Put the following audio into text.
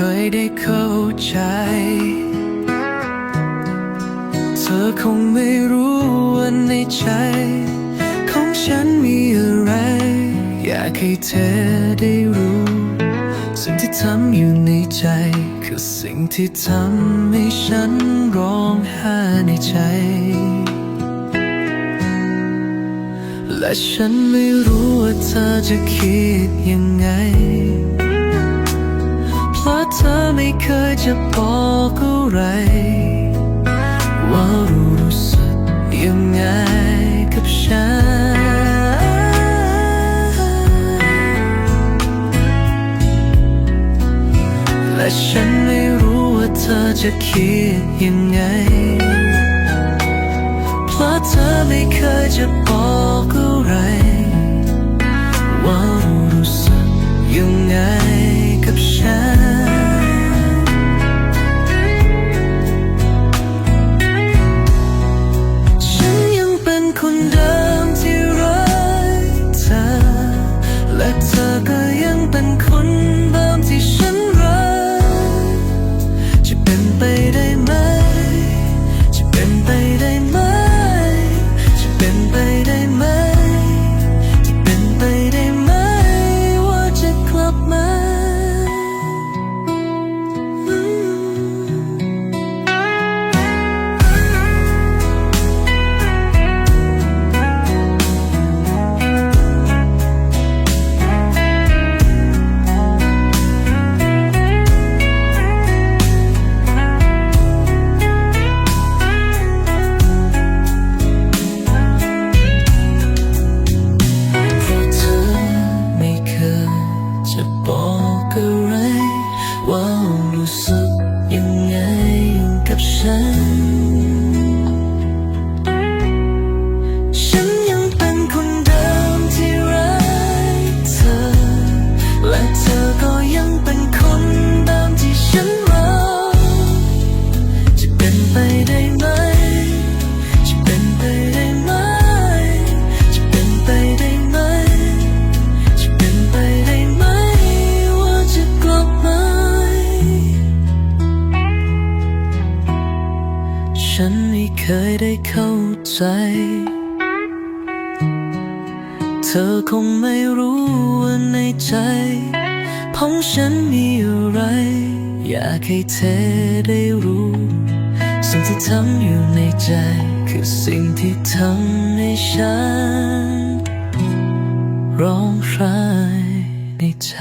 เคยได้เข้าใจ เธอคงไม่รู้ว่าในใจ ของฉันมีอะไร อยากให้เธอได้รู้ สิ่งที่ทำอยู่ในใจ คือสิ่งที่ทำให้ฉันร้องไห้ในใจ และฉันไม่รู้ว่าเธอจะคิดยังไง เธอไม่เคยจะบอกอะไร ว่ารู้สึกยังไงกับฉัน และฉันไม่รู้ว่าเธอจะคิดยังไง เพราะเธอไม่เคยจะบอก เป็นคน กั ไม่เคยได้เข้าใจ เธอคงไม่รู้ว่าในใจของฉันมีอะไร อยากให้เธอได้รู้ สิ่งที่ทำอยู่ในใจ คือสิ่งที่ทำให้ฉัน ร้องไห้ในใจ